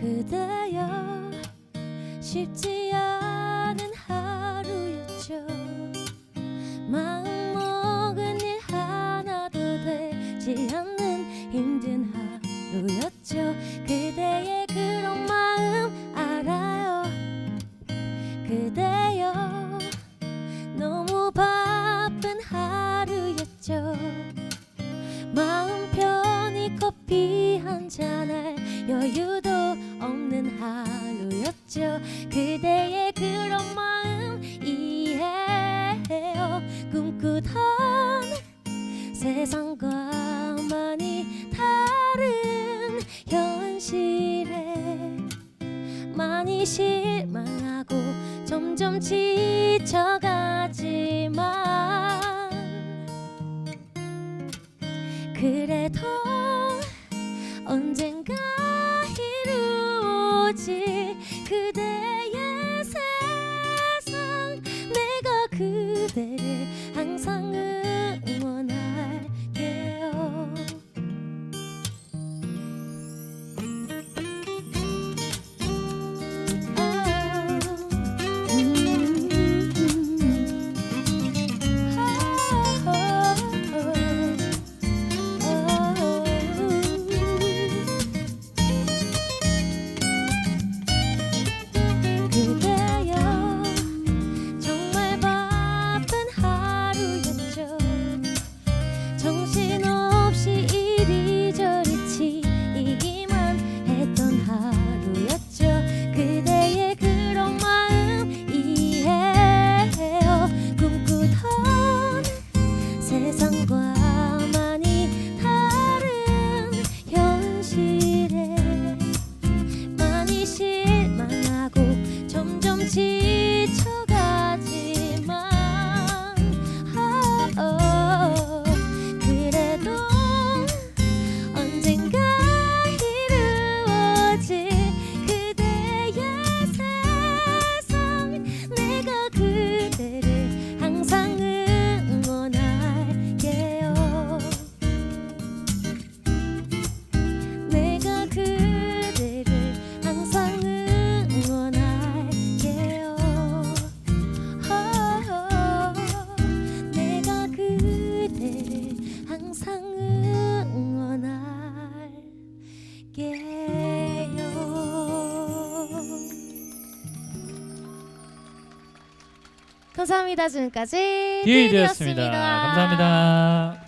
그대여 쉽지 않은 하루였죠. 마음먹은 일 하나도 되지 않는 힘든 하루였죠. 그대의 그런 마음 알아요. 그대여 너무 바쁜 하루였죠. 마음 편히 커피 한 잔할 여유도 없는 하루였죠. 그대의 그런 마음 이해해요. 꿈꾸던 세상과 많이 다른 현실에 많이 실망하고 점점 지쳐가지만 그래도 언젠가 이루 어질 그대 항상 응원할게요 감사합니다 지금까지. 디에이드였습니다. 감사합니다.